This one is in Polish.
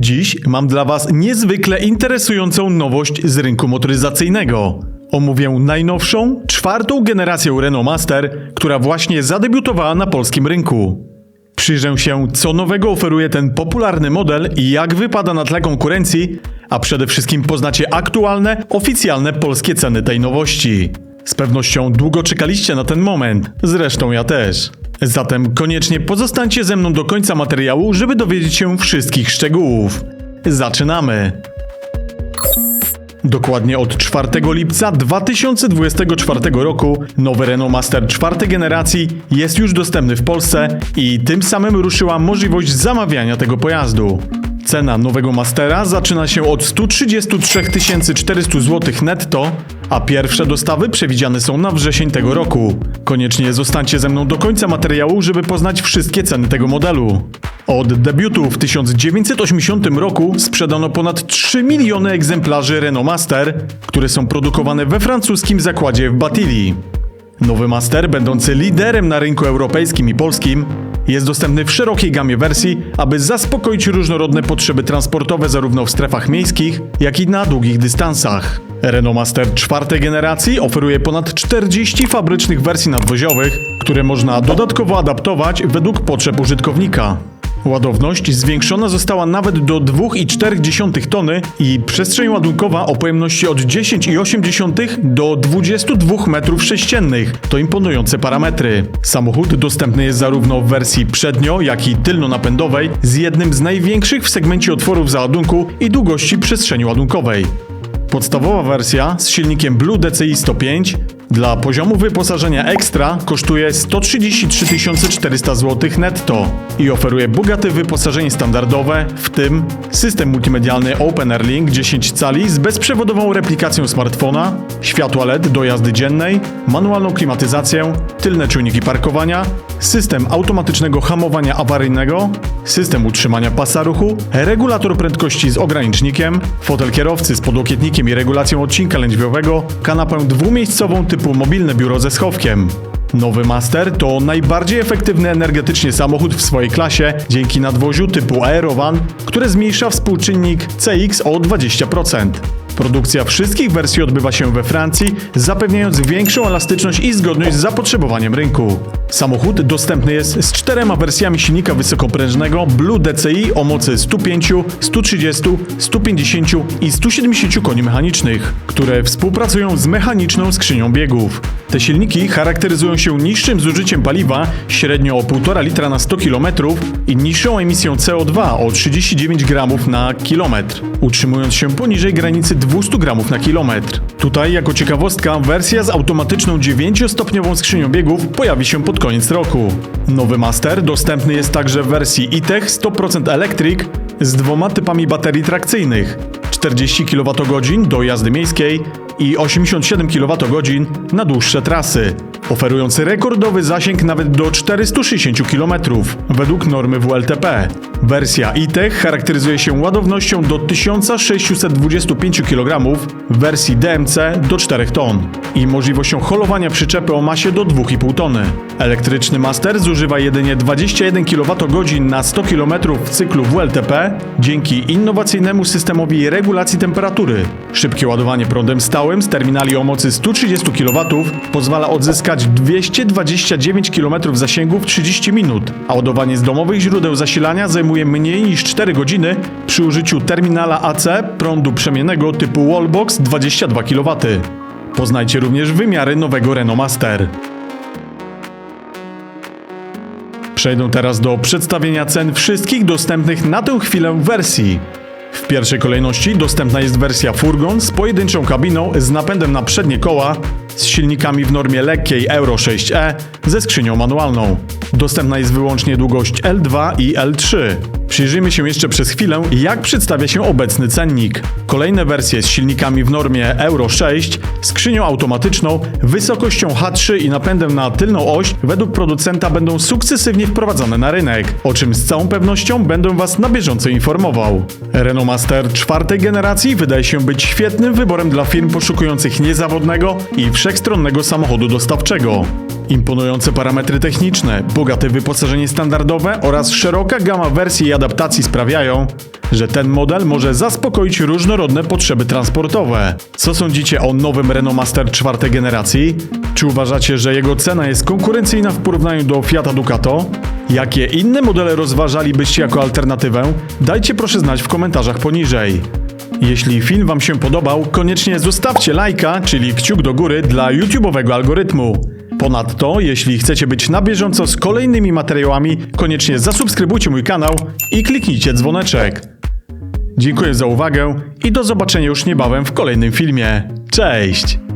Dziś mam dla Was niezwykle interesującą nowość z rynku motoryzacyjnego. Omówię najnowszą, czwartą generację Renault Master, która właśnie zadebiutowała na polskim rynku. Przyjrzę się, co nowego oferuje ten popularny model i jak wypada na tle konkurencji, a przede wszystkim poznacie aktualne, oficjalne polskie ceny tej nowości. Z pewnością długo czekaliście na ten moment, zresztą ja też. Zatem koniecznie pozostańcie ze mną do końca materiału, żeby dowiedzieć się wszystkich szczegółów. Zaczynamy! Dokładnie od 4 lipca 2024 roku nowy Renault Master czwartej generacji jest już dostępny w Polsce i tym samym ruszyła możliwość zamawiania tego pojazdu. Cena nowego Mastera zaczyna się od 133 400 zł netto, a pierwsze dostawy przewidziane są na wrzesień tego roku. Koniecznie zostańcie ze mną do końca materiału, żeby poznać wszystkie ceny tego modelu. Od debiutu w 1980 roku sprzedano ponad 3 miliony egzemplarzy Renault Master, które są produkowane we francuskim zakładzie w Batilly. Nowy Master, będący liderem na rynku europejskim i polskim, jest dostępny w szerokiej gamie wersji, aby zaspokoić różnorodne potrzeby transportowe zarówno w strefach miejskich, jak i na długich dystansach. Renault Master czwartej generacji oferuje ponad 40 fabrycznych wersji nadwoziowych, które można dodatkowo adaptować według potrzeb użytkownika. Ładowność zwiększona została nawet do 2,4 tony i przestrzeń ładunkowa o pojemności od 10,8 do 22 m3. To imponujące parametry. Samochód dostępny jest zarówno w wersji przednio, jak i tylno-napędowej z jednym z największych w segmencie otworów załadunku i długości przestrzeni ładunkowej. Podstawowa wersja z silnikiem Blue DCI 105 dla poziomu wyposażenia Extra kosztuje 133 400 zł netto i oferuje bogate wyposażenie standardowe, w tym system multimedialny Open Link 10 cali z bezprzewodową replikacją smartfona, światła LED do jazdy dziennej, manualną klimatyzację, tylne czujniki parkowania, system automatycznego hamowania awaryjnego, system utrzymania pasa ruchu, regulator prędkości z ogranicznikiem, fotel kierowcy z podłokietnikiem i regulacją odcinka lędźwiowego, kanapę dwumiejscową typu mobilne biuro ze schowkiem. Nowy Master to najbardziej efektywny energetycznie samochód w swojej klasie dzięki nadwoziu typu Aerovan, które zmniejsza współczynnik CX o 20%. Produkcja wszystkich wersji odbywa się we Francji, zapewniając większą elastyczność i zgodność z zapotrzebowaniem rynku. Samochód dostępny jest z czterema wersjami silnika wysokoprężnego Blue DCI o mocy 105, 130, 150 i 170 koni mechanicznych, które współpracują z mechaniczną skrzynią biegów. Te silniki charakteryzują się niższym zużyciem paliwa, średnio o 1,5 litra na 100 km i niższą emisją CO2 o 39 gramów na kilometr, utrzymując się poniżej granicy 200 gramów na kilometr. Tutaj, jako ciekawostka, wersja z automatyczną 9-stopniową skrzynią biegów pojawi się pod koniec roku. Nowy Master dostępny jest także w wersji e-Tech 100% Electric z dwoma typami baterii trakcyjnych 40 kWh do jazdy miejskiej i 87 kWh na dłuższe trasy, oferujący rekordowy zasięg nawet do 460 km według normy WLTP. Wersja e-Tech charakteryzuje się ładownością do 1625 kg w wersji DMC do 4 ton i możliwością holowania przyczepy o masie do 2,5 tony. Elektryczny Master zużywa jedynie 21 kWh na 100 km w cyklu WLTP dzięki innowacyjnemu systemowi regulacji temperatury. Szybkie ładowanie prądem stałym z terminali o mocy 130 kW pozwala odzyskać 229 km zasięgu w 30 minut, a ładowanie z domowych źródeł zasilania zajmuje mniej niż 4 godziny przy użyciu terminala AC prądu przemiennego typu Wallbox 22 kW. Poznajcie również wymiary nowego Renault Master. Przejdę teraz do przedstawienia cen wszystkich dostępnych na tę chwilę wersji. Pierwszej kolejności dostępna jest wersja Furgon z pojedynczą kabiną z napędem na przednie koła, z silnikami w normie lekkiej Euro 6e ze skrzynią manualną. Dostępna jest wyłącznie długość L2 i L3. Przyjrzyjmy się jeszcze przez chwilę, jak przedstawia się obecny cennik. Kolejne wersje z silnikami w normie Euro 6, skrzynią automatyczną, wysokością H3 i napędem na tylną oś według producenta będą sukcesywnie wprowadzane na rynek, o czym z całą pewnością będę Was na bieżąco informował. Renault Master czwartej generacji wydaje się być świetnym wyborem dla firm poszukujących niezawodnego i wszechstronnego samochodu dostawczego. Imponujące parametry techniczne, bogate wyposażenie standardowe oraz szeroka gama wersji i adaptacji sprawiają, że ten model może zaspokoić różnorodne potrzeby transportowe. Co sądzicie o nowym Renault Master czwartej generacji? Czy uważacie, że jego cena jest konkurencyjna w porównaniu do Fiata Ducato? Jakie inne modele rozważalibyście jako alternatywę? Dajcie proszę znać w komentarzach poniżej. Jeśli film Wam się podobał, koniecznie zostawcie lajka, czyli kciuk do góry dla YouTube'owego algorytmu. Ponadto, jeśli chcecie być na bieżąco z kolejnymi materiałami, koniecznie zasubskrybujcie mój kanał i kliknijcie dzwoneczek. Dziękuję za uwagę i do zobaczenia już niebawem w kolejnym filmie. Cześć!